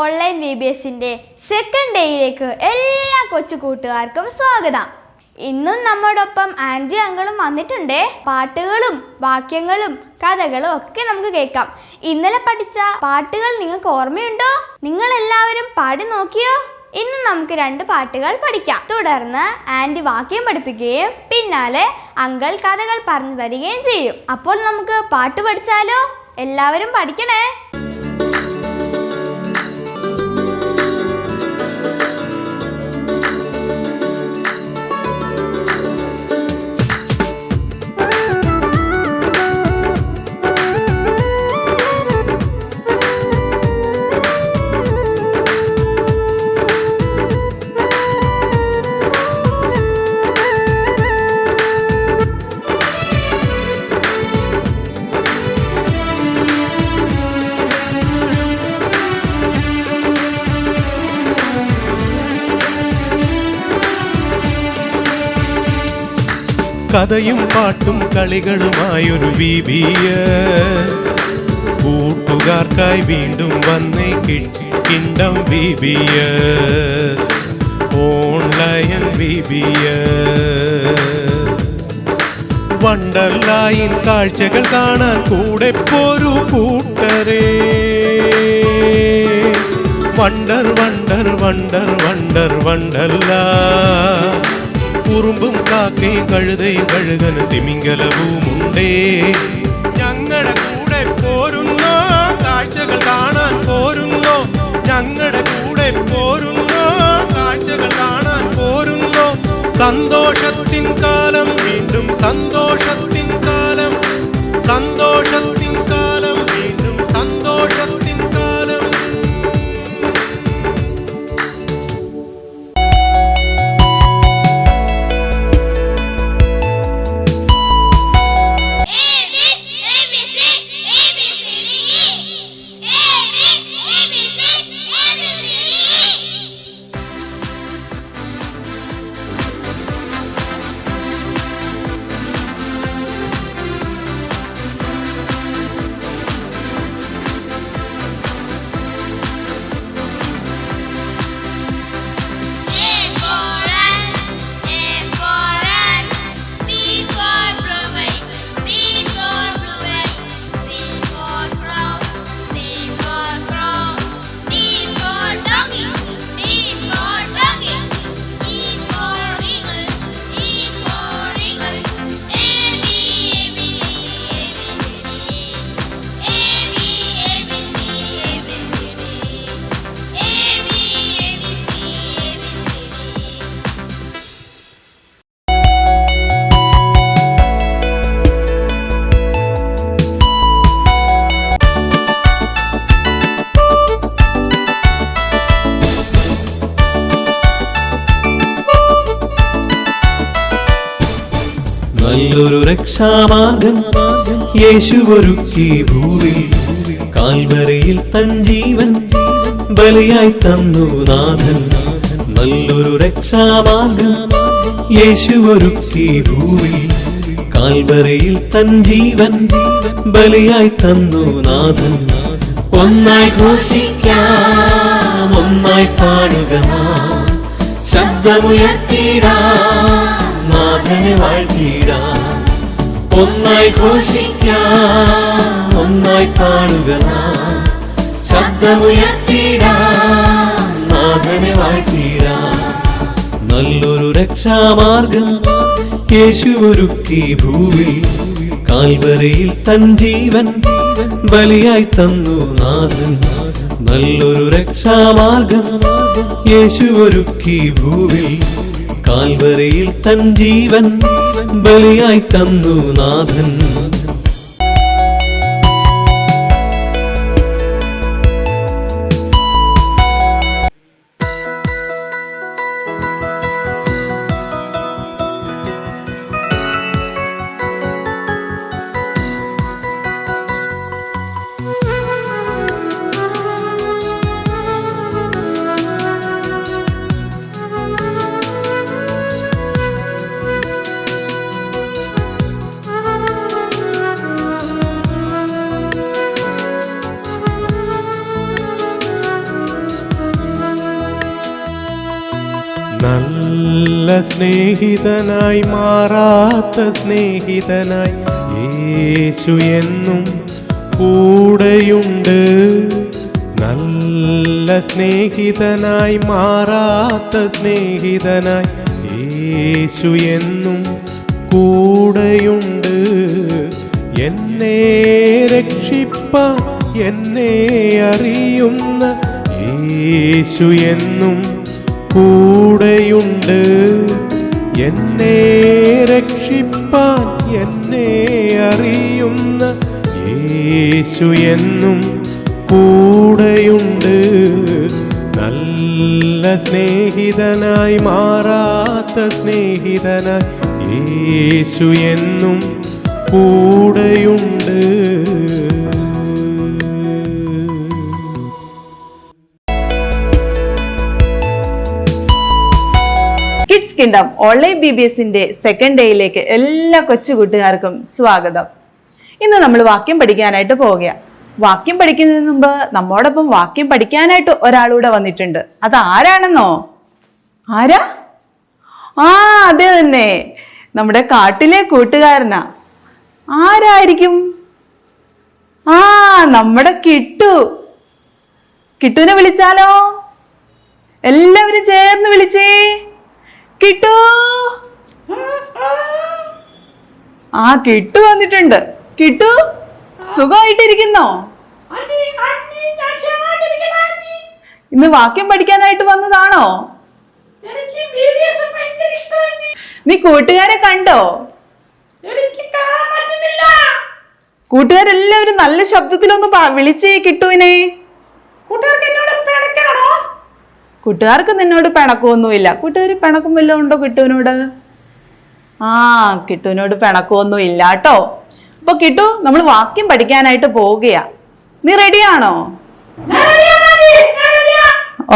Online V B എസിന്റെ second ഡേയിലേക്ക് എല്ലാ കൊച്ചു കൂട്ടുകാർക്കും സ്വാഗതം. ഇന്നും നമ്മോടൊപ്പം ആന്റി അങ്കിളും വന്നിട്ടുണ്ട്. പാട്ടുകളും വാക്യങ്ങളും കഥകളും ഒക്കെ നമുക്ക് കേൾക്കാം. ഇന്നലെ പഠിച്ച പാട്ടുകൾ നിങ്ങൾക്ക് ഓർമ്മയുണ്ടോ? നിങ്ങൾ എല്ലാവരും പാടി നോക്കിയോ? ഇന്ന് നമുക്ക് രണ്ട് പാട്ടുകൾ പഠിക്കാം. തുടർന്ന് ആന്റി വാക്യം പഠിപ്പിക്കുകയും പിന്നാലെ അങ്കിൾ കഥകൾ പറഞ്ഞു തരികയും ചെയ്യും. അപ്പോൾ നമുക്ക് പാട്ട് പഠിച്ചാലോ? എല്ലാവരും പഠിക്കണേ? കഥയും പാട്ടും കളികളുമായൊരു ബി ബി എസ് കൂട്ടുകാർക്കായി വീണ്ടും വന്നേ kids kingdom B B S online B B S വണ്ടർലായിൻ കാഴ്ചകൾ കാണാൻ കൂടെ പോരു കൂട്ടരേ. Wonder wonder wonder wonder Wonderla ഉറുമ്പും കാക്കയും കഴുതയും കഴുകനും തിമിംഗലവുമുണ്ടേ ഞങ്ങളുടെ കൂടെ പോരുന്നോ കാഴ്ചകൾ കാണാൻ പോരുന്നോ. ഞങ്ങളുടെ കൂടെ പോരുന്നോ കാഴ്ചകൾ കാണാൻ പോരുന്നോ. സന്തോഷത്തിൻ കാലം വീണ്ടും സന്തോഷത്തിൻ കാലം. സന്തോഷത്തിൻ നല്ലൊരു രക്ഷാമാർഗം. യേശുവൊരുക്കി ഭൂവിൽ കാൽവരയിൽ തൻ ജീവൻ ബലിയായി തന്നു നാഥൻ. നല്ലൊരു രക്ഷാമാർഗം. യേശുവൊരുക്കി ഭൂവിൽ കാൽവരയിൽ തൻ ജീവൻ ബലിയായി തന്നു നാഥൻ. ഒന്നായി ഘോഷിക്കാം ഒന്നായി പാടുക. ശബ്ദമുയർത്തിടാം നാഥനെ വാഴ്ത്തിടാം. ഒന്നായി ഘോഷിക്കാം ഒന്നായി കാണുക ശബ്ദമുയർത്തിടാം നാഥനെ നല്ലൊരു രക്ഷാമാർഗം യേശുവൊരുക്കി ഭൂവിൽ കാൽവരയിൽ തൻ ജീവൻ ബലിയായി തന്നു നാഥൻ. നല്ലൊരു രക്ഷാമാർഗം യേശുവൊരുക്കി ഭൂവിൽ കാൽവരയിൽ തൻ ജീവൻ ബലിയായി തന്നു നാഥൻ. സ്നേഹിതനായി മാറാത്ത സ്നേഹിതനായി യേശു എന്നും കൂടെയുണ്ട്. നല്ല സ്നേഹിതനായി മാറാത്ത സ്നേഹിതനായി യേശു എന്നും കൂടെയുണ്ട്. എന്നെ രക്ഷിപ്പ എന്നെ അറിയുന്ന യേശു എന്നും കൂടെയുണ്ട്. എന്നെ രക്ഷിപ്പാൻ എന്നെ അറിയുന്ന യേശു എന്നും കൂടെയുണ്ട്. നല്ല സ്നേഹിതനായി മാറാത്ത സ്നേഹിതനായി യേശു എന്നും കൂടെയുണ്ട്. കിങ്ഡം ഓൺലൈൻ ബി ബി എസിന്റെ സെക്കൻഡ് ഡേയിലേക്ക് എല്ലാ കൊച്ചു കൂട്ടുകാർക്കും സ്വാഗതം. ഇന്ന് നമ്മൾ വാക്യം പഠിക്കാനായിട്ട് പോവുകയാണ് വാക്യം പഠിക്കുന്നതിന് മുമ്പ് നമ്മോടൊപ്പം വാക്യം പഠിക്കാനായിട്ട് ഒരാളൂടെ വന്നിട്ടുണ്ട്. അത് ആരാണെന്നോ? ആരാ? ആ അതെ തന്നെ. നമ്മുടെ കാട്ടിലെ കൂട്ടുകാരനാ. ആരായിരിക്കും? ആ നമ്മുടെ കിട്ടു. കിട്ടുവിനെ വിളിച്ചാലോ? എല്ലാവരും ചേർന്ന് വിളിച്ചേ. കിട്ടു. ആ കിട്ടു വന്നിട്ടുണ്ട്. കിട്ടു സുഖമായിട്ടിരിക്കുന്നോ? ഇന്ന് വാക്യം പഠിക്കാനായിട്ട് വന്നതാണോ? നീ കൂട്ടുകാരെ കണ്ടോ? കൂട്ടുകാരെല്ലാവരും നല്ല ശബ്ദത്തിലൊന്ന് വിളിച്ചേ കിട്ടുവിനെ. കൂട്ടുകാർക്ക് നിന്നോട് പിണക്കമൊന്നുമില്ല. കൂട്ടുകാർ പിണക്കം വല്ലതും ഉണ്ടോ കിട്ടുവിനോട്? ആ കിട്ടുവിനോട് പിണക്കമൊന്നും ഇല്ല കേട്ടോ അപ്പൊ കിട്ടു നമ്മൾ വാക്യം പഠിക്കാനായിട്ട് പോവുകയാ. നീ റെഡിയാണോ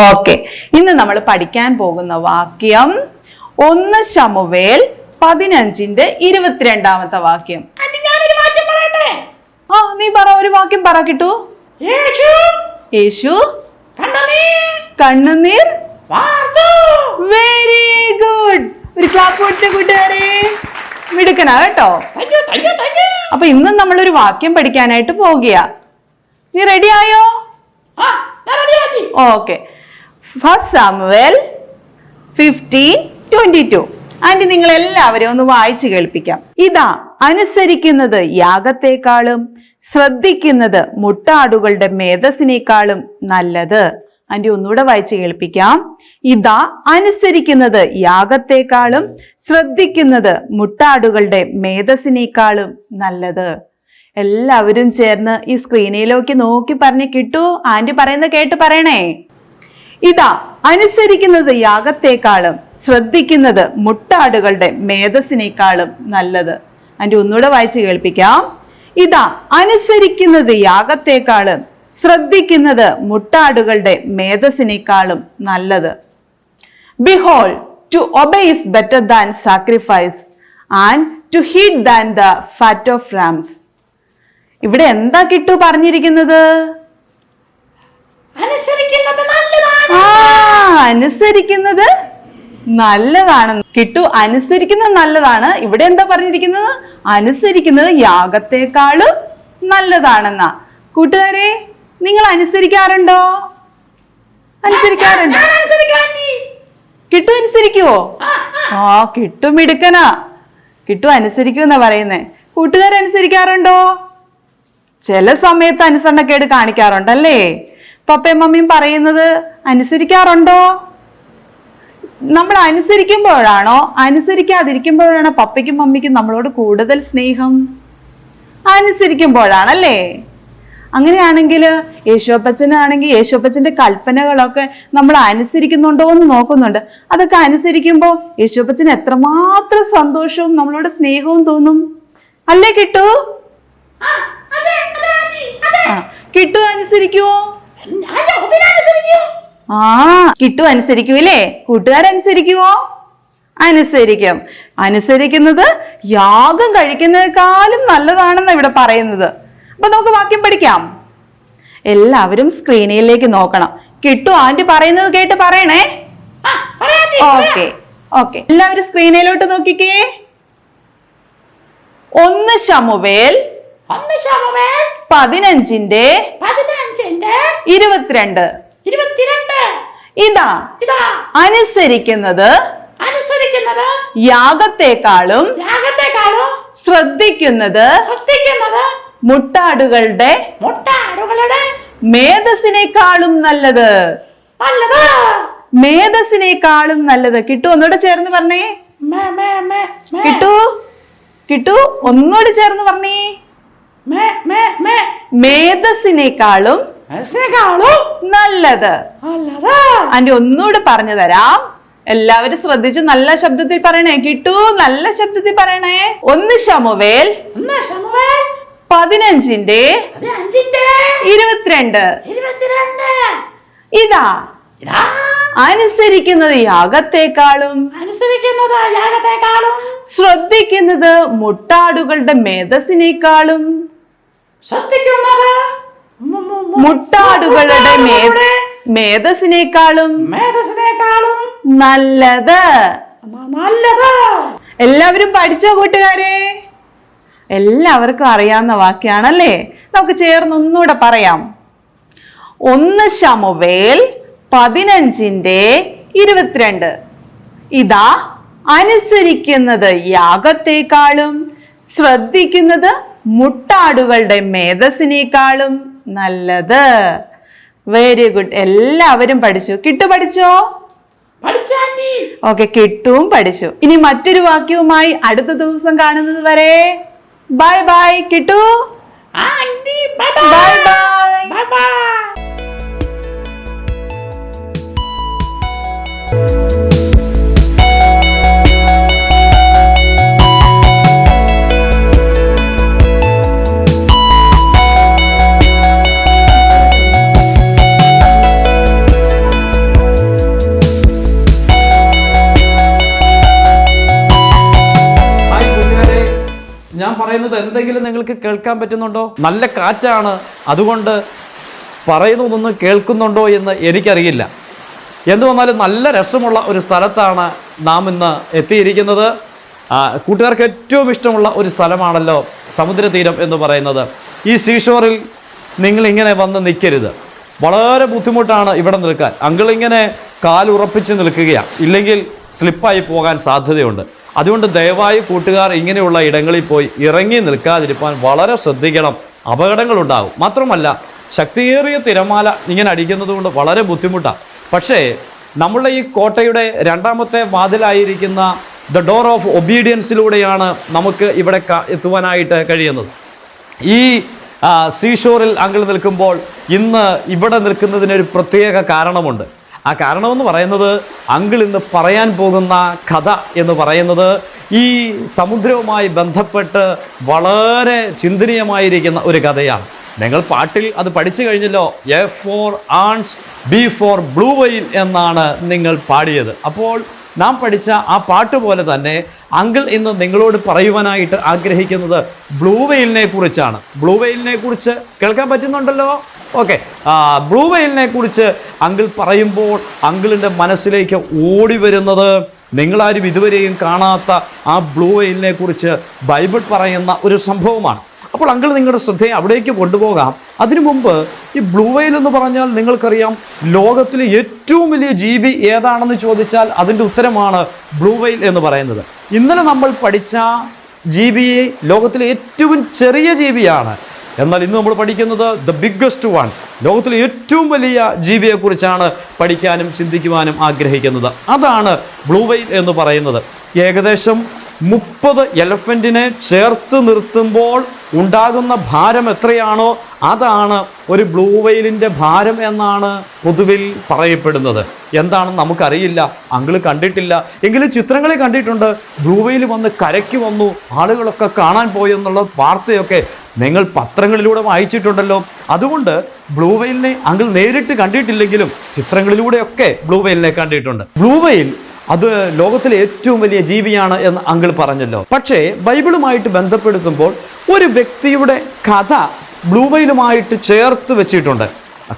ഓക്കെ ഇന്ന് നമ്മൾ പഠിക്കാൻ പോകുന്ന വാക്യം ഒന്ന് ശമുവേൽ പതിനഞ്ചിന്റെ ഇരുപത്തിരണ്ടാമത്തെ വാക്യം. ആ നീ പറ ഒരു വാക്യം പറ കിട്ടു. യേശു. കണ്ണുനീർ വെരി ഗുഡ് ഒരു ക്ലാപ്പ് കൊടുത്ത കൂട്ടുകാരെ. മിടുക്കനാ കേട്ടോ. അപ്പൊ ഇന്ന് ഒരു വാക്യം പഠിക്കാനായിട്ട് പോകുകയാ നീ റെഡി ആയോ? Okay first Samuel fifteen twenty two aunty നിങ്ങൾ എല്ലാവരെയും ഒന്ന് വായിച്ചു കേൾപ്പിക്കാം. ഇതാ അനുസരിക്കുന്നത് യാഗത്തെക്കാളും ശ്രദ്ധിക്കുന്നത് മുട്ടാടുകളുടെ മേധസ്സിനേക്കാളും നല്ലത്. ആന്റി ഒന്നുകൂടെ വായിച്ച് കേൾപ്പിക്കാം. ഇതാ അനുസരിക്കുന്നത് യാഗത്തെക്കാളും ശ്രദ്ധിക്കുന്നത് മുട്ടാടുകളുടെ മേധസ്സിനേക്കാളും നല്ലത്. എല്ലാവരും ചേർന്ന് ഈ സ്ക്രീനിലേക്ക് നോക്കി പറഞ്ഞ് കിട്ടൂ. ആന്റി പറയുന്നത് കേട്ട് പറയണേ. ഇതാ അനുസരിക്കുന്നത് യാഗത്തെക്കാളും ശ്രദ്ധിക്കുന്നത് മുട്ടാടുകളുടെ മേധസ്സിനേക്കാളും നല്ലത്. ആന്റി ഒന്നുകൂടെ വായിച്ച് കേൾപ്പിക്കാം. ഇതാ അനുസരിക്കുന്നത് യാഗത്തെക്കാളും ശ്രദ്ധിക്കുന്നത് മുട്ടാടുകളുടെ മേധസ്സിനേക്കാളും നല്ലത്. Behold to obey is better than sacrifice and to heed than the fat of rams ഇവിടെ എന്താ കിട്ടു പറഞ്ഞിരിക്കുന്നത്? ആ അനുസരിക്കുന്നത് നല്ലതാണ്. കിട്ടു അനുസരിക്കുന്നത് നല്ലതാണ്. ഇവിടെ എന്താ പറഞ്ഞിരിക്കുന്നത്? അനുസരിക്കുന്നത് യാഗത്തെക്കാളും നല്ലതാണെന്നാ. കൂട്ടുകാരെ നിങ്ങൾ അനുസരിക്കാറുണ്ടോ? അനുസരിക്കാറുണ്ടോ. കിട്ടു അനുസരിക്കുവോ? ആ കിട്ടു മിടുക്കനാ. കിട്ടു അനുസരിക്കുമെന്നാ പറയുന്നേ. കൂട്ടുകാരനുസരിക്കാറുണ്ടോ ചില സമയത്ത് അനുസരണക്കേട് കാണിക്കാറുണ്ടല്ലേ? പപ്പയും മമ്മിയും പറയുന്നത് അനുസരിക്കാറുണ്ടോ? നമ്മൾ അനുസരിക്കുമ്പോഴാണോ? അനുസരിക്കാതിരിക്കുമ്പോഴാണോ പപ്പയ്ക്കും മമ്മിക്കും നമ്മളോട് കൂടുതൽ സ്നേഹം? അനുസരിക്കുമ്പോഴാണല്ലേ? അങ്ങനെയാണെങ്കിൽ യേശുവപ്പച്ചനാണെങ്കിൽ യേശുവപ്പച്ചന്റെ കൽപ്പനകളൊക്കെ നമ്മൾ അനുസരിക്കുന്നുണ്ടോ എന്ന് നോക്കുന്നുണ്ട്. അതൊക്കെ അനുസരിക്കുമ്പോൾ യേശുവപ്പച്ചൻ എത്രമാത്രം സന്തോഷവും നമ്മളോട് സ്നേഹവും തോന്നും. അല്ലേ കിട്ടു? ആ കിട്ടു അനുസരിക്കുവോ? ആ കിട്ടു അനുസരിക്കൂലേ കൂട്ടുകാരനുസരിക്കുവോ? അനുസരിക്കും. അനുസരിക്കുന്നത് യാഗം കഴിക്കുന്നതിനേക്കാളും നല്ലതാണെന്ന് ഇവിടെ പറയുന്നത്. അപ്പൊ നമുക്ക് വാക്യം പഠിക്കാം. എല്ലാവരും സ്ക്രീനിലേക്ക് നോക്കണം. കിട്ടു ആന്റി പറയുന്നത് കേട്ട് പറയണേ? Okay okay. എല്ലാവരും സ്ക്രീനിലോട്ട് നോക്കിക്കേ. ഒന്ന് ശമുവേൽ ഒന്ന് ശമുവേൽ പതിനഞ്ചിന്റെ പതിനഞ്ചിന്റെ ഇരുപത്തിരണ്ട്. ഇരുപത്തിരണ്ട്. ഇതാ. ഇതാ. അനുസരിക്കുന്നത് അനുസരിക്കുന്നത് യാഗത്തെക്കാളും യാഗത്തെക്കാളും ശ്രദ്ധിക്കുന്നത് ശ്രദ്ധിക്കുന്നത് മുട്ടാടുകളുടെ മുട്ടാടുകളുടെ മേധസ്സിനേക്കാളും നല്ലത്. നല്ലത്. മേധസ്സിനേക്കാളും നല്ലത്. കിട്ടു ഒന്നുകൂടെ ചേർന്ന് പറഞ്ഞേ. കിട്ടു കിട്ടു ഒന്നുകൂടെ ചേർന്ന് പറഞ്ഞേ. മേധസ്സിനേക്കാളും നല്ലത്. ആന്റി ഒന്നുകൂടെ പറഞ്ഞു തരാം. എല്ലാവരും ശ്രദ്ധിച്ച് നല്ല ശബ്ദത്തിൽ പറയണേ. കിട്ടു നല്ല ശബ്ദത്തിൽ പറയണേ. ഒന്ന് ശമുവേൽ. ഒന്ന് ശമുവേൽ. പതിനഞ്ചിന്റെ ഇരുപത്തിരണ്ട്. ഇതാ. അനുസരിക്കുന്നത് യാഗത്തെക്കാളും അനുസരിക്കുന്നത് യാഗത്തെക്കാളും ശ്രദ്ധിക്കുന്നത് മുട്ടാടുകളുടെ മേധസ്സിനേക്കാളും ശ്രദ്ധിക്കുന്നത് മുട്ടാടുകളുടെ മേധസ്സിനേക്കാളും മേധസ്സിനേക്കാളും നല്ലത്. നല്ലത്. എല്ലാവരും പഠിച്ചോ കൂട്ടുകാരെ? എല്ലാവർക്കും അറിയാവുന്ന വാക്യാണല്ലേ? നമുക്ക് ചേർന്ന് ഒന്നുകൂടെ പറയാം. ഒന്ന് ശമുവേൽ പതിനഞ്ചിന്റെ ഇരുപത്തിരണ്ട്. ഇതാ അനുസരിക്കുന്നത് യാഗത്തെക്കാളും ശ്രദ്ധിക്കുന്നത് മുട്ടാടുകളുടെ മേധസ്സിനേക്കാളും നല്ലത്. വെരി ഗുഡ് എല്ലാവരും പഠിച്ചു. കിട്ടു പഠിച്ചോ? ഓക്കെ കിട്ടും പഠിച്ചു. ഇനി മറ്റൊരു വാക്യവുമായി അടുത്ത ദിവസം കാണുന്നത് വരെ bye bye Kittu aunty bye bye എന്തെങ്കിലും നിങ്ങൾക്ക് കേൾക്കാൻ പറ്റുന്നുണ്ടോ? നല്ല കാറ്റാണ്. അതുകൊണ്ട് പറയുന്നതൊന്നും കേൾക്കുന്നുണ്ടോ എന്ന് എനിക്കറിയില്ല. എന്തു വന്നാലും നല്ല രസമുള്ള ഒരു സ്ഥലത്താണ് നാം ഇന്ന് എത്തിയിരിക്കുന്നത്. കൂട്ടുകാർക്ക് ഏറ്റവും ഇഷ്ടമുള്ള ഒരു സ്ഥലമാണല്ലോ സമുദ്രതീരം എന്ന് പറയുന്നത്. ഈ സീഷോറിൽ നിങ്ങൾ ഇങ്ങനെ വന്ന് നിൽക്കരുത്. വളരെ ബുദ്ധിമുട്ടാണ് ഇവിടെ നിൽക്കാൻ. അങ്കിളിങ്ങനെ കാലുറപ്പിച്ച് നിൽക്കുകയാണ്. ഇല്ലെങ്കിൽ സ്ലിപ്പായി പോകാൻ സാധ്യതയുണ്ട്. അതുകൊണ്ട് ദയവായി കൂട്ടുകാർ ഇങ്ങനെയുള്ള ഇടങ്ങളിൽ പോയി ഇറങ്ങി നിൽക്കാതിരിക്കാൻ വളരെ ശ്രദ്ധിക്കണം. അപകടങ്ങളുണ്ടാകും. മാത്രമല്ല ശക്തിയേറിയ തിരമാല ഇങ്ങനെ അടിക്കുന്നത് കൊണ്ട് വളരെ ബുദ്ധിമുട്ടാണ് പക്ഷേ നമ്മളുടെ ഈ കോട്ടയുടെ രണ്ടാമത്തെ വാതിലായിരിക്കുന്ന ദ ഡോർ ഓഫ് ഒബീഡിയൻസിലൂടെയാണ് നമുക്ക് ഇവിടെ എത്തുവാനായിട്ട് കഴിയുന്നത്. ഈ സീഷോറിൽ അങ്കിൾ നിൽക്കുമ്പോൾ ഇന്ന് ഇവിടെ നിൽക്കുന്നതിനൊരു പ്രത്യേക കാരണമുണ്ട്. ആ കാരണമെന്ന് പറയുന്നത് അങ്കിൾ ഇന്ന് പറയാൻ പോകുന്ന കഥ എന്ന് പറയുന്നത് ഈ സമുദ്രവുമായി ബന്ധപ്പെട്ട് വളരെ ചിന്തനീയമായിരിക്കുന്ന ഒരു കഥയാണ്. നിങ്ങൾ പാട്ടിൽ അത് പഠിച്ചു കഴിഞ്ഞല്ലോ. A for ants B for blue whale എന്നാണ് നിങ്ങൾ പാടിയത്. അപ്പോൾ നാം പഠിച്ച ആ പാട്ട് പോലെ തന്നെ അങ്കിൾ ഇന്ന് നിങ്ങളോട് പറയുവാനായിട്ട് ആഗ്രഹിക്കുന്നത് ബ്ലൂ വെയിലിനെ കുറിച്ചാണ്. ബ്ലൂ വെയിലിനെ കുറിച്ച് കേൾക്കാൻ പറ്റുന്നുണ്ടല്ലോ? ഓക്കെ. ബ്ലൂ വെയിലിനെ കുറിച്ച് അങ്കിൾ പറയുമ്പോൾ അങ്കിളിന്റെ മനസ്സിലേക്ക് ഓടി വരുന്നത് നിങ്ങളാരും ഇതുവരെയും കാണാത്ത ആ ബ്ലൂ വെയിലിനെ കുറിച്ച് ബൈബിൾ പറയുന്ന ഒരു സംഭവമാണ്. അപ്പോൾ അങ്കിൾ നിങ്ങളുടെ ശ്രദ്ധയെ അവിടേക്ക് കൊണ്ടുപോകാം. അതിനു മുമ്പ് ഈ ബ്ലൂ വെയിൽ എന്ന് പറഞ്ഞാൽ നിങ്ങൾക്കറിയാം ലോകത്തിലെ ഏറ്റവും വലിയ ജീവി ഏതാണെന്ന് ചോദിച്ചാൽ അതിന്റെ ഉത്തരമാണ് ബ്ലൂ വെയിൽ എന്ന് പറയുന്നത്. ഇന്നലെ നമ്മൾ പഠിച്ച ജീവിയെ ലോകത്തിലെ ഏറ്റവും ചെറിയ ജീവിയാണ്. എന്നാൽ ഇന്ന് നമ്മൾ പഠിക്കുന്നത് ദ ബിഗ്ഗസ്റ്റ് വൺ ലോകത്തിലെ ഏറ്റവും വലിയ ജീവിയെക്കുറിച്ചാണ് പഠിക്കാനും ചിന്തിക്കുവാനും ആഗ്രഹിക്കുന്നത്. അതാണ് ബ്ലൂ വെയിൽ എന്ന് പറയുന്നത്. ഏകദേശം മുപ്പത് എലഫന്റിനെ ചേർത്ത് നിർത്തുമ്പോൾ ഉണ്ടാകുന്ന ഭാരം എത്രയാണോ അതാണ് ഒരു ബ്ലൂ വെയിലിന്റെ ഭാരം എന്നാണ് പൊതുവിൽ പറയപ്പെടുന്നത്. എന്താണെന്ന് നമുക്കറിയില്ല അങ്കിൾ കണ്ടിട്ടില്ല. എങ്കിലും ചിത്രങ്ങളെ കണ്ടിട്ടുണ്ട്. ബ്ലൂ വെയിൽ വന്ന് കരയ്ക്ക് വന്നു ആളുകളൊക്കെ കാണാൻ പോയി എന്നുള്ള വാർത്തയൊക്കെ നിങ്ങൾ പത്രങ്ങളിലൂടെ വായിച്ചിട്ടുണ്ടല്ലോ. അതുകൊണ്ട് ബ്ലൂ വെയിലിനെ അങ്കിൾ നേരിട്ട് കണ്ടിട്ടില്ലെങ്കിലും ചിത്രങ്ങളിലൂടെയൊക്കെ ബ്ലൂ വെയിലിനെ കണ്ടിട്ടുണ്ട്. ബ്ലൂ വെയിൽ അത് ലോകത്തിലെ ഏറ്റവും വലിയ ജീവിയാണ് എന്ന് അങ്കിൾ പറഞ്ഞല്ലോ. പക്ഷേ ബൈബിളുമായിട്ട് ബന്ധപ്പെടുത്തുമ്പോൾ ഒരു വ്യക്തിയുടെ കഥ ബ്ലൂ വെയിലുമായിട്ട് ചേർത്ത് വെച്ചിട്ടുണ്ട്.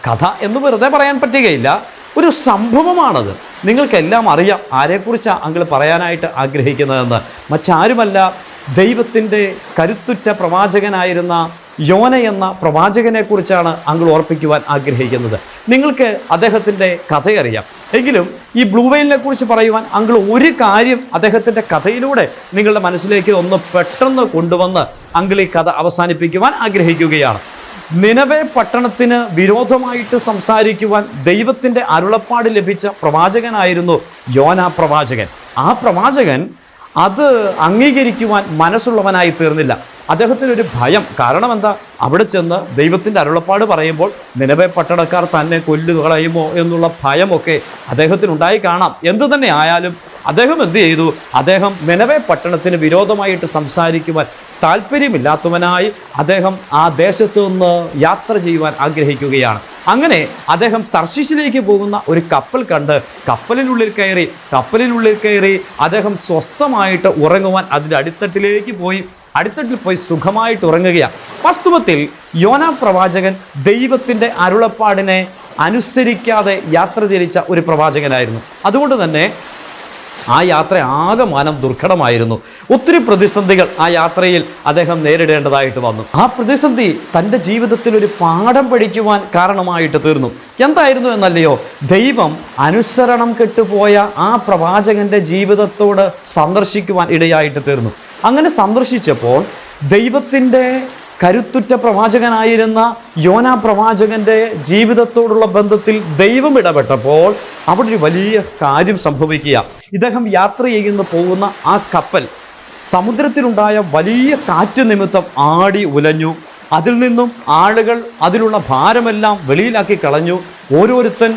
കഥ എന്ന് വെറുതെ പറയാൻ പറ്റുകയില്ല. ഒരു സംഭവമാണത്. നിങ്ങൾക്കെല്ലാം അറിയാം ആരെക്കുറിച്ചാണ് അങ്കിൾ പറയാനായിട്ട് ആഗ്രഹിക്കുന്നതെന്ന്. മറ്റാരുമല്ല ദൈവത്തിന്റെ കരുത്തുറ്റ പ്രവാചകനായിരുന്ന യോന എന്ന പ്രവാചകനെക്കുറിച്ചാണ് അങ്ങൾ ഓർപ്പിക്കുവാൻ ആഗ്രഹിക്കുന്നത്. നിങ്ങൾക്ക് അദ്ദേഹത്തിന്റെ കഥയറിയാം. എങ്കിലും ഈ ബ്ലൂ വെയിലിനെ കുറിച്ച് പറയുവാൻ അങ്കിൾ ഒരു കാര്യം അദ്ദേഹത്തിന്റെ കഥയിലൂടെ നിങ്ങളുടെ മനസ്സിലേക്ക് ഒന്ന് പെട്ടെന്ന് കൊണ്ടുവന്ന് അങ്കിൾ ഈ കഥ അവസാനിപ്പിക്കുവാൻ ആഗ്രഹിക്കുകയാണ്. നിലവെ പട്ടണത്തിന് വിരോധമായിട്ട് സംസാരിക്കുവാൻ ദൈവത്തിന്റെ അരുളപ്പാട് ലഭിച്ച പ്രവാചകനായിരുന്നു യോന പ്രവാചകൻ. ആ പ്രവാചകൻ അത് അംഗീകരിക്കുവാൻ മനസ്സുള്ളവനായി തീർന്നില്ല. അദ്ദേഹത്തിന് ഒരു ഭയം. കാരണം എന്താ? അവിടെ ചെന്ന് ദൈവത്തിന്റെ അരുളപ്പാട് പറയുമ്പോൾ നിലവെ പട്ടണക്കാർ തന്നെ കൊല്ലുകളയുമോ എന്നുള്ള ഭയമൊക്കെ അദ്ദേഹത്തിനുണ്ടായി കാണാം. എന്തു തന്നെ ആയാലും അദ്ദേഹം എന്ത് ചെയ്തു? അദ്ദേഹം നിലവെ പട്ടണത്തിന് വിരോധമായിട്ട് സംസാരിക്കുവാൻ താല്പര്യമില്ലാത്തവനായി അദ്ദേഹം ആ ദേശത്ത് നിന്ന് യാത്ര ചെയ്യുവാൻ ആഗ്രഹിക്കുകയാണ്. അങ്ങനെ അദ്ദേഹം തർശിശിലേക്ക് പോകുന്ന ഒരു കപ്പൽ കണ്ട് കപ്പലിനുള്ളിൽ കയറി കപ്പലിനുള്ളിൽ കയറി അദ്ദേഹം സ്വസ്ഥമായിട്ട് ഉറങ്ങുവാൻ അതിന്റെ അടിത്തട്ടിലേക്ക് പോയി. അടിത്തട്ടിൽ പോയി സുഖമായിട്ട് ഉറങ്ങുകയാണ്. വാസ്തവത്തിൽ യോന പ്രവാചകൻ ദൈവത്തിന്റെ അരുളപ്പാടിനെ അനുസരിക്കാതെ യാത്ര തിരിച്ച ഒരു പ്രവാചകനായിരുന്നു. അതുകൊണ്ട് തന്നെ ആ യാത്ര ആകമാനം ദുർഘടമായിരുന്നു. ഒത്തിരി പ്രതിസന്ധികൾ ആ യാത്രയിൽ അദ്ദേഹം നേരിടേണ്ടതായിട്ട് വന്നു. ആ പ്രതിസന്ധി തന്റെ ജീവിതത്തിൽ ഒരു പാഠം പഠിക്കുവാൻ കാരണമായിട്ട് തീർന്നു. എന്തായിരുന്നു എന്നല്ലയോ ദൈവം അനുസരണം കെട്ടുപോയ ആ പ്രവാചകന്റെ ജീവിതത്തോട് സന്ദർശിക്കുവാൻ ഇടയായിട്ട് തീർന്നു. അങ്ങനെ സന്ദർശിച്ചപ്പോൾ ദൈവത്തിന്റെ കരുത്തുറ്റ പ്രവാചകനായിരുന്ന യോന പ്രവാചകന്റെ ജീവിതത്തോടുള്ള ബന്ധത്തിൽ ദൈവം ഇടപെട്ടപ്പോൾ അവിടെ ഒരു വലിയ കാര്യം സംഭവിക്കുക. ഇദ്ദേഹം യാത്ര ചെയ്യുന്ന പോകുന്ന ആ കപ്പൽ സമുദ്രത്തിലുണ്ടായ വലിയ കാറ്റ് നിമിത്തം ആടി ഉലഞ്ഞു. അതിൽ നിന്നും ആളുകൾ അതിലുള്ള ഭാരമെല്ലാം വെളിയിലാക്കി കളഞ്ഞു. ഓരോരുത്തൻ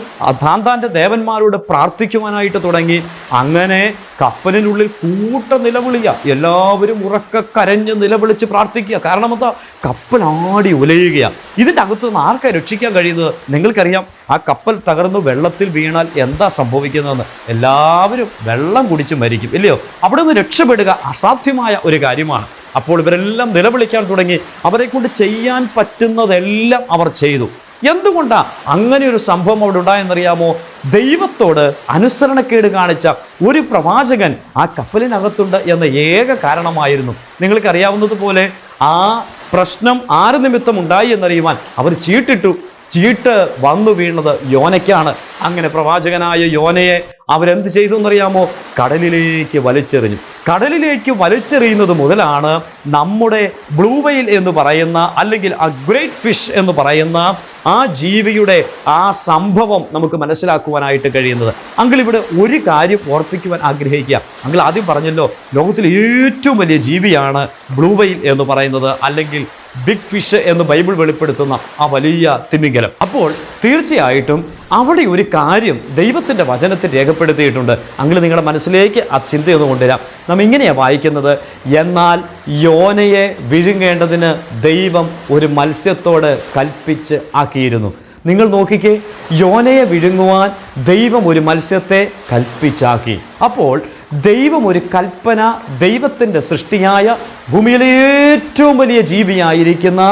താന്താന്റെ ദേവന്മാരോട് പ്രാർത്ഥിക്കുവാനായിട്ട് തുടങ്ങി. അങ്ങനെ കപ്പലിനുള്ളിൽ കൂട്ട നിലവിളിയ എല്ലാവരും ഉറക്ക കരഞ്ഞ് നിലവിളിച്ച് പ്രാർത്ഥിക്കുക. കാരണം എന്താ കപ്പൽ ആടി ഉലയുകയാണ് ഇതിന്റെ അകത്ത് നിന്ന് ആർക്കാ രക്ഷിക്കാൻ കഴിയുന്നത്? നിങ്ങൾക്കറിയാം ആ കപ്പൽ തകർന്ന് വെള്ളത്തിൽ വീണാൽ എന്താ സംഭവിക്കുന്നതെന്ന്. എല്ലാവരും വെള്ളം കുടിച്ച് മരിക്കും ഇല്ലയോ? അവിടെ നിന്ന് രക്ഷപ്പെടുക അസാധ്യമായ ഒരു കാര്യമാണ്. അപ്പോൾ ഇവരെല്ലാം നിലവിളിക്കാൻ തുടങ്ങി. അവരെ കൊണ്ട് ചെയ്യാൻ പറ്റുന്നതെല്ലാം അവർ ചെയ്തു. എന്തുകൊണ്ടാ അങ്ങനെ ഒരു സംഭവം അവിടെ ഉണ്ടായെന്നറിയാമോ? ദൈവത്തോട് അനുസരണക്കേട് കാണിച്ച ഒരു പ്രവാചകൻ ആ കപ്പലിനകത്തുണ്ട് എന്ന ഏക കാരണമായിരുന്നു. നിങ്ങൾക്കറിയാവുന്നതുപോലെ ആ പ്രശ്നം ആര് നിമിത്തം ഉണ്ടായി എന്നറിയുവാൻ അവർ ചീട്ടിട്ടു. ചീട്ട് വന്നു വീണത് യോനയ്ക്കാണ്. അങ്ങനെ പ്രവാചകനായ യോനയെ അവരെന്ത് ചെയ്തു എന്നറിയാമോ? കടലിലേക്ക് വലിച്ചെറിഞ്ഞു. കടലിലേക്ക് വലിച്ചെറിയുന്നത് മുതലാണ് നമ്മുടെ ബ്ലൂ വെയിൽ എന്ന് പറയുന്ന അല്ലെങ്കിൽ ആ ഗ്രേറ്റ് ഫിഷ് എന്ന് പറയുന്ന ആ ജീവിയുടെ ആ സംഭവം നമുക്ക് മനസ്സിലാക്കുവാനായിട്ട് കഴിയുന്നത്. അങ്കിൾ ഇവിടെ ഒരു കാര്യം ഓർപ്പിക്കുവാൻ ആഗ്രഹിക്കുക. അങ്കിൾ ആദ്യം പറഞ്ഞല്ലോ ലോകത്തിലെ ഏറ്റവും വലിയ ജീവിയാണ് ബ്ലൂ വെയിൽ എന്ന് പറയുന്നത്. അല്ലെങ്കിൽ ബിഗ് ഫിഷ് എന്ന് ബൈബിൾ വെളിപ്പെടുത്തുന്ന ആ വലിയ തിമിംഗലം. അപ്പോൾ തീർച്ചയായിട്ടും അവിടെ ഒരു കാര്യം ദൈവത്തിന്റെ വചനത്തിൽ രേഖപ്പെടുത്തിയിട്ടുണ്ട്. അങ്ങനെ നിങ്ങളുടെ മനസ്സിലേക്ക് ആ ചിന്തയൊന്ന് കൊണ്ടുവരാം. നാം ഇങ്ങനെയാണ് വായിക്കുന്നത് എന്നാൽ യോനയെ വിഴുങ്ങേണ്ടതിന് ദൈവം ഒരു മത്സ്യത്തോട് കൽപ്പിച്ച് ആക്കിയിരുന്നു. നിങ്ങൾ നോക്കിക്കേ യോനയെ വിഴുങ്ങുവാൻ ദൈവം ഒരു മത്സ്യത്തെ കൽപ്പിച്ചാക്കി. അപ്പോൾ ദൈവം ഒരു കൽപ്പന ദൈവത്തിന്റെ സൃഷ്ടിയായ ഭൂമിയിലെ ഏറ്റവും വലിയ ജീവിയായിരിക്കുന്ന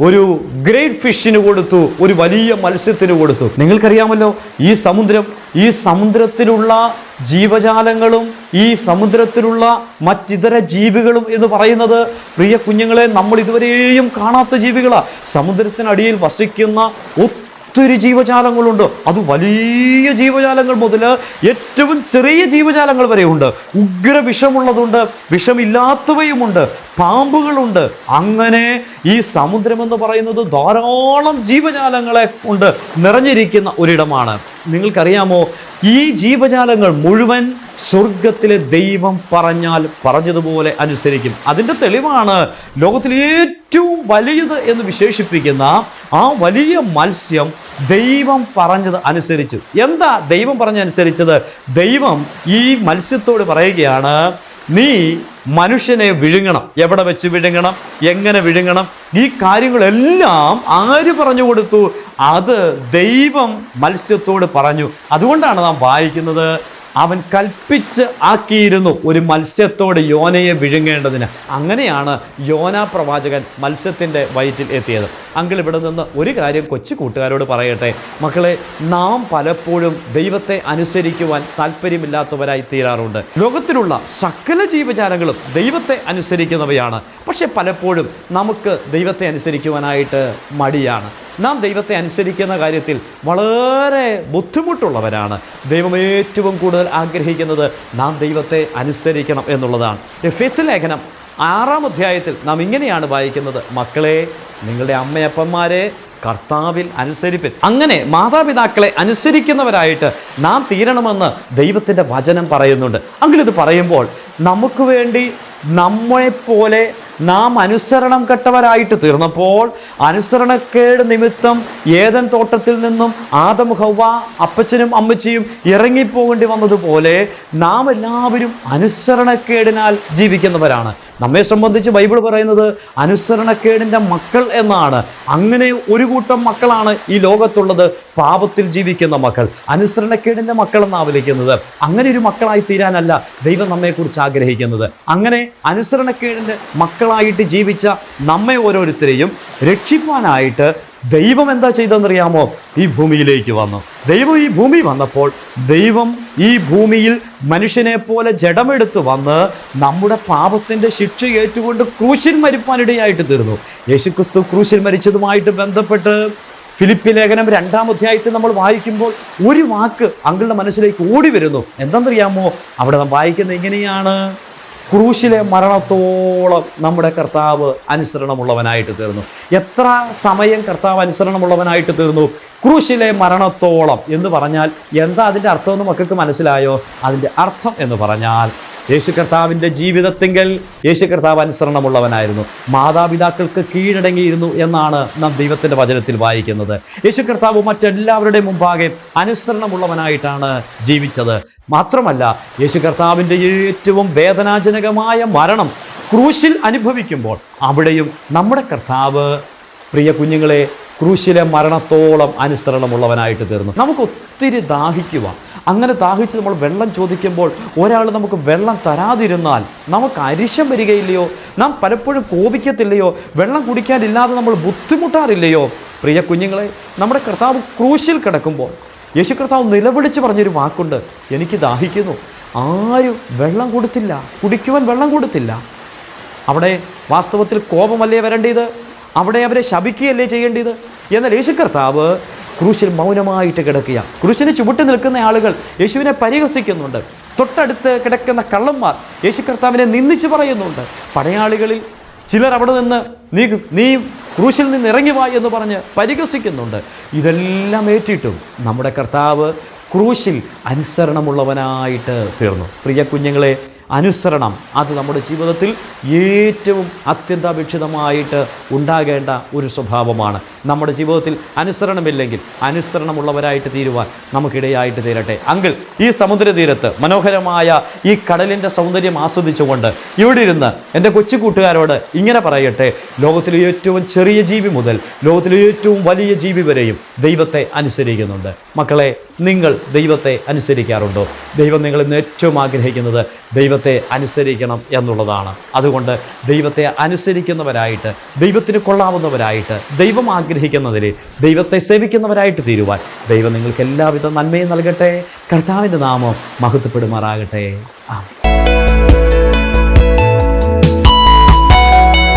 ഒരു ഗ്രേറ്റ് ഫിഷിന് കൊടുത്തു ഒരു വലിയ മത്സ്യത്തിന് കൊടുത്തു. നിങ്ങൾക്കറിയാമല്ലോ ഈ സമുദ്രം ഈ സമുദ്രത്തിലുള്ള ജീവജാലങ്ങളും ഈ സമുദ്രത്തിലുള്ള മറ്റിതര ജീവികളും എന്ന് പറയുന്നത് പ്രിയ കുഞ്ഞുങ്ങളെ നമ്മൾ ഇതുവരെയും കാണാത്ത ജീവികളാണ് സമുദ്രത്തിനടിയിൽ വസിക്കുന്ന ഒത്തിരി ജീവജാലങ്ങളുണ്ട്. അത് വലിയ ജീവജാലങ്ങൾ മുതൽ ഏറ്റവും ചെറിയ ജീവജാലങ്ങൾ വരെ ഉണ്ട് ഉഗ്ര വിഷമുള്ളതുണ്ട് വിഷമില്ലാത്തവയുമുണ്ട് പാമ്പുകളുണ്ട്. അങ്ങനെ ഈ സമുദ്രം എന്ന് പറയുന്നത് ധാരാളം ജീവജാലങ്ങളെ കൊണ്ട് നിറഞ്ഞിരിക്കുന്ന ഒരിടമാണ്. നിങ്ങൾക്കറിയാമോ ഈ ജീവജാലങ്ങൾ മുഴുവൻ സ്വർഗത്തിലെ ദൈവം പറഞ്ഞാൽ പറഞ്ഞതുപോലെ അനുസരിക്കും. അതിന്റെ തെളിവാണ് ലോകത്തിലെ ഏറ്റവും വലിയത് എന്ന് വിശേഷിപ്പിക്കുന്ന ആ വലിയ മത്സ്യം ദൈവം പറഞ്ഞത് അനുസരിച്ചു. എന്താ ദൈവം പറഞ്ഞനുസരിച്ചത് ദൈവം ഈ മത്സ്യത്തോട് പറയുകയാണ് നീ മനുഷ്യനെ വിഴുങ്ങണം. എവിടെ വെച്ച് വിഴുങ്ങണം? എങ്ങനെ വിഴുങ്ങണം? ഈ കാര്യങ്ങളെല്ലാം ആര് പറഞ്ഞു കൊടുത്തു? അത് ദൈവം മത്സ്യത്തോട് പറഞ്ഞു. അതുകൊണ്ടാണ് നാം വായിക്കുന്നത് അവൻ കൽപ്പിച്ച് ആക്കിയിരുന്നു ഒരു മത്സ്യത്തോട് യോനയെ വിഴുങ്ങേണ്ടതിന്. അങ്ങനെയാണ് യോനാ പ്രവാചകൻ മത്സ്യത്തിന്റെ വയറ്റിൽ എത്തിയത്. അങ്കിൾ ഇവിടെ നിന്ന് ഒരു കാര്യം കൊച്ചു കൂട്ടുകാരോട് പറയട്ടെ. മക്കളെ നാം പലപ്പോഴും ദൈവത്തെ അനുസരിക്കുവാൻ താല്പര്യമില്ലാത്തവരായി തീരാറുണ്ട്. ലോകത്തിലുള്ള സകല ജീവജാലങ്ങളും ദൈവത്തെ അനുസരിക്കുന്നവയാണ്. പക്ഷെ പലപ്പോഴും നമുക്ക് ദൈവത്തെ അനുസരിക്കുവാനായിട്ട് മടിയാണ്. നാം ദൈവത്തെ അനുസരിക്കുന്ന കാര്യത്തിൽ വളരെ ബുദ്ധിമുട്ടുള്ളവരാണ്. ദൈവം ഏറ്റവും കൂടുതൽ ആഗ്രഹിക്കുന്നത് നാം ദൈവത്തെ അനുസരിക്കണം എന്നുള്ളതാണ്. എഫേസ് ലേഖനം ആറാം അധ്യായത്തിൽ നാം ഇങ്ങനെയാണ് വായിക്കുന്നത്. മക്കളെ നിങ്ങളുടെ അമ്മയപ്പന്മാരെ കർത്താവിൽ അനുസരിപ്പിൻ. അങ്ങനെ മാതാപിതാക്കളെ അനുസരിക്കുന്നവരായിട്ട് നാം തീരണമെന്ന് ദൈവത്തിന്റെ വചനം പറയുന്നുണ്ട്. അങ്ങനെ ഇത് പറയുമ്പോൾ നമുക്ക് വേണ്ടി നമ്മളെപ്പോലെ നാം അനുസരണം കെട്ടവരായിട്ട് തീർന്നപ്പോൾ അനുസരണക്കേട് നിമിത്തം ഏതൻ തോട്ടത്തിൽ നിന്നും ആദം ഹൗവ അപ്പച്ചനും അമ്മച്ചിയും ഇറങ്ങിപ്പോകേണ്ടി വന്നതുപോലെ നാം എല്ലാവരും അനുസരണക്കേടിനാൽ ജീവിക്കുന്നവരാണ്. നമ്മെ സംബന്ധിച്ച് ബൈബിൾ പറയുന്നത് അനുസരണക്കേടിന്റെ മക്കൾ എന്നാണ്. അങ്ങനെ ഒരു കൂട്ടം മക്കളാണ് ഈ ലോകത്തുള്ളത്. പാപത്തിൽ ജീവിക്കുന്ന മക്കൾ. അനുസരണക്കേടിന്റെ മക്കൾ എന്നാണ് വിളിക്കുന്നത്? അങ്ങനെ ഒരു മക്കളായി തീരാനല്ല ദൈവം നമ്മെക്കുറിച്ച് ആഗ്രഹിക്കുന്നത്. അങ്ങനെ അനുസരണക്കേടിന്റെ മക്കളായിട്ട് ജീവിച്ച നമ്മെ ഓരോരുത്തരെയും രക്ഷിക്കാനായിട്ട് ദൈവം എന്താ ചെയ്തെന്നറിയാമോ ഈ ഭൂമിയിലേക്ക് വന്നു. ദൈവം ഈ ഭൂമി വന്നപ്പോൾ ദൈവം ഈ ഭൂമിയിൽ മനുഷ്യനെ പോലെ ജഡമെടുത്ത് വന്ന് നമ്മുടെ പാപത്തിന്റെ ശിക്ഷ ഏറ്റുകൊണ്ട് ക്രൂശിൽ മരിപ്പാനിടയായിട്ട് തീർന്നു. യേശുക്രിസ്തു ക്രൂശിൽ മരിച്ചതുമായിട്ട് ബന്ധപ്പെട്ട് ഫിലിപ്പി ലേഖനം രണ്ടാം അധ്യായത്തിൽ നമ്മൾ വായിക്കുമ്പോൾ ഒരു വാക്ക് അങ്കിളുടെ മനസ്സിലേക്ക് ഓടി വരുന്നു. എന്തെന്നറിയാമോ? അവിടെ നാം വായിക്കുന്നത് ഇങ്ങനെയാണ്. ക്രൂശിലെ മരണത്തോളം നമ്മുടെ കർത്താവ് അനുസരണമുള്ളവനായിട്ട് തീർന്നു. എത്ര സമയം കർത്താവ് അനുസരണമുള്ളവനായിട്ട് തീർന്നു? ക്രൂശിലെ മരണത്തോളം എന്ന് പറഞ്ഞാൽ എന്താ അതിന്റെ അർത്ഥം എന്ന് മക്കൾക്ക് മനസ്സിലായോ? അതിന്റെ അർത്ഥം എന്ന് പറഞ്ഞാൽ യേശു കർത്താവിന്റെ ജീവിതത്തെങ്കിൽ യേശു കർത്താവ് അനുസരണമുള്ളവനായിരുന്നു. മാതാപിതാക്കൾക്ക് കീഴടങ്ങിയിരുന്നു എന്നാണ് നാം ദൈവത്തിന്റെ വചനത്തിൽ വായിക്കുന്നത്. യേശു കർത്താവ് മറ്റെല്ലാവരുടെയും മുമ്പാകെ അനുസരണമുള്ളവനായിട്ടാണ് ജീവിച്ചത്. മാത്രമല്ല യേശു കർത്താവിന്റെ ഏറ്റവും വേദനാജനകമായ മരണം ക്രൂശിൽ അനുഭവിക്കുമ്പോൾ അവിടെയും നമ്മുടെ കർത്താവ് പ്രിയ കുഞ്ഞുങ്ങളെ ക്രൂശിലെ മരണത്തോളം അനുസരണമുള്ളവനായിട്ട് തീർന്നു. നമുക്ക് ഒത്തിരി ദാഹിക്കുക അങ്ങനെ ദാഹിച്ച് നമ്മൾ വെള്ളം ചോദിക്കുമ്പോൾ ഒരാൾ നമുക്ക് വെള്ളം തരാതിരുന്നാൽ നമുക്ക് അരിശം വരികയില്ലയോ? നാം പലപ്പോഴും കോപിക്കത്തില്ലയോ? വെള്ളം കുടിക്കാനില്ലാതെ നമ്മൾ ബുദ്ധിമുട്ടാറില്ലയോ? പ്രിയ കുഞ്ഞുങ്ങളെ നമ്മുടെ കർത്താവ് ക്രൂശിൽ കിടക്കുമ്പോൾ യേശു കർത്താവ് നിലവിളിച്ച് പറഞ്ഞൊരു വാക്കുണ്ട്. എനിക്ക് ദാഹിക്കുന്നു. ആരും വെള്ളം കൊടുത്തില്ല. കുടിക്കുവാൻ വെള്ളം കൊടുത്തില്ല. അവിടെ വാസ്തവത്തിൽ കോപമല്ലേ വരേണ്ടത്? അവിടെ അവരെ ശപിക്കുകയല്ലേ ചെയ്യേണ്ടത്? എന്നാൽ യേശു കർത്താവ് ക്രൂശിൽ മൗനമായിട്ട് കിടക്കുക ക്രൂശിന് ചുവട്ട് നിൽക്കുന്ന ആളുകൾ യേശുവിനെ പരിഹസിക്കുന്നുണ്ട്. തൊട്ടടുത്ത് കിടക്കുന്ന കള്ളന്മാർ യേശു കർത്താവിനെ നിന്ദിച്ച് പറയുന്നുണ്ട്. പടയാളികളിൽ ചിലർ അവിടെ നിന്ന് നീ നീ ക്രൂശിൽ നിന്ന് ഇറങ്ങി വാ എന്ന് പറഞ്ഞ് പരിഹസിക്കുന്നുണ്ട്. ഇതെല്ലാം ഏറ്റിട്ടും നമ്മുടെ കർത്താവ് ക്രൂശിൽ അനുസരണമുള്ളവനായിട്ട് തീർന്നു. പ്രിയ കുഞ്ഞുങ്ങളെ അനുസരണം. അത് നമ്മുടെ ജീവിതത്തിൽ ഏറ്റവും അത്യന്താപേക്ഷിതമായിട്ട് ഉണ്ടാകേണ്ട ഒരു സ്വഭാവമാണ്. നമ്മുടെ ജീവിതത്തിൽ അനുസരണമില്ലെങ്കിൽ അനുസരണമുള്ളവരായിട്ട് തീരുവാൻ നമുക്കിടയായിട്ട് തീരട്ടെ. അങ്കിൾ ഈ സമുദ്രതീരത്ത് മനോഹരമായ ഈ കടലിന്റെ സൗന്ദര്യം ആസ്വദിച്ചുകൊണ്ട് ഇവിടെ ഇരുന്ന് എന്റെ കൊച്ചു കൂട്ടുകാരോട് ഇങ്ങനെ പറയട്ടെ ലോകത്തിലെ ഏറ്റവും ചെറിയ ജീവി മുതൽ ലോകത്തിലെ ഏറ്റവും വലിയ ജീവി വരെയും ദൈവത്തെ അനുസരിക്കുന്നുണ്ട്. മക്കളെ നിങ്ങൾ ദൈവത്തെ അനുസരിക്കാറുണ്ടോ? ദൈവം നിങ്ങൾ ഇന്ന് ഏറ്റവും ആഗ്രഹിക്കുന്നത് ദൈവത്തെ അനുസരിക്കണം എന്നുള്ളതാണ്. അതുകൊണ്ട് ദൈവത്തെ അനുസരിക്കുന്നവരായിട്ട് ദൈവത്തിന് കൊള്ളാവുന്നവരായിട്ട് ദൈവം ആഗ്രഹിക്കുന്നതിൽ ദൈവത്തെ സേവിക്കുന്നവരായിട്ട് തീരുവാൻ ദൈവം നിങ്ങൾക്ക് എല്ലാവിധ നന്മയും നൽകട്ടെ. കർത്താവിന്റെ നാമം മഹത്വപ്പെടുമാറാകട്ടെ. ആ